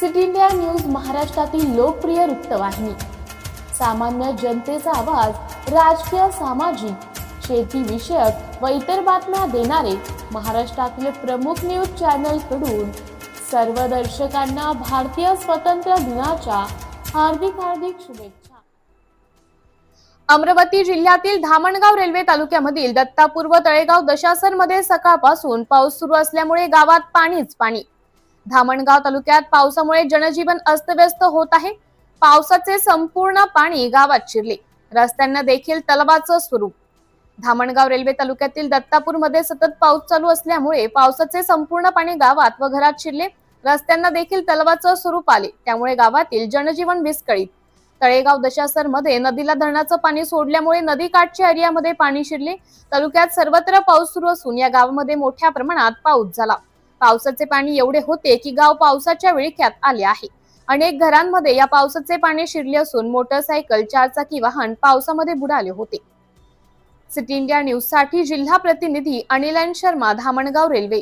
City India news महाराष्ट्रातील लोकप्रिय वृत्तवाहिनी. सामान्य जनतेचा आवाज राजकीय सामाजिक शेती विषयक व इतर बातम्या देणारे महाराष्ट्रातील प्रमुख न्यूज चॅनलकडून सर्व दर्शकांना भारतीय स्वातंत्र्य दिनाच्या हार्दिक हार्दिक शुभेच्छा. अमरावती जिल्ह्यातील धामणगाव रेल्वे तालुक्यामधील दत्तापूर्व तळेगाव दशासनमध्ये सकाळपासून पाऊस सुरू असल्यामुळे गावात पाणीच पाणी धामणगाव तालुक्यात पावसामुळे जनजीवन अस्तव्यस्त होत आहे. पावसाचे संपूर्ण पाणी गावात शिरले. रस्त्यांना देखील तलवाचं स्वरूप. धामणगाव रेल्वे तालुक्यातील दत्तापूरमध्ये सतत पाऊस चालू असल्यामुळे पावसाचे संपूर्ण पाणी गावात व घरात शिरले. रस्त्यांना देखील तलावाचं स्वरूप आले. त्यामुळे गावातील जनजीवन विस्कळीत. तळेगाव दशासरमध्ये नदीला धरणाचं पाणी सोडल्यामुळे नदीकाठच्या एरियामध्ये पाणी शिरले. तालुक्यात सर्वत्र पाऊस सुरू असून या गावामध्ये मोठ्या प्रमाणात पाऊस झाला. पावसाचे पाणी एवढे होते की गाव पावसाच्या विळख्यात आले आहे. अनेक घरांमध्ये या पावसाचे पाणी शिरले असून मोटरसायकल चारचाकी वाहन पावसामध्ये बुडाले होते. सिटी इंडिया न्यूजसाठी जिल्हा प्रतिनिधी अनिलन शर्मा धामणगाव रेल्वे.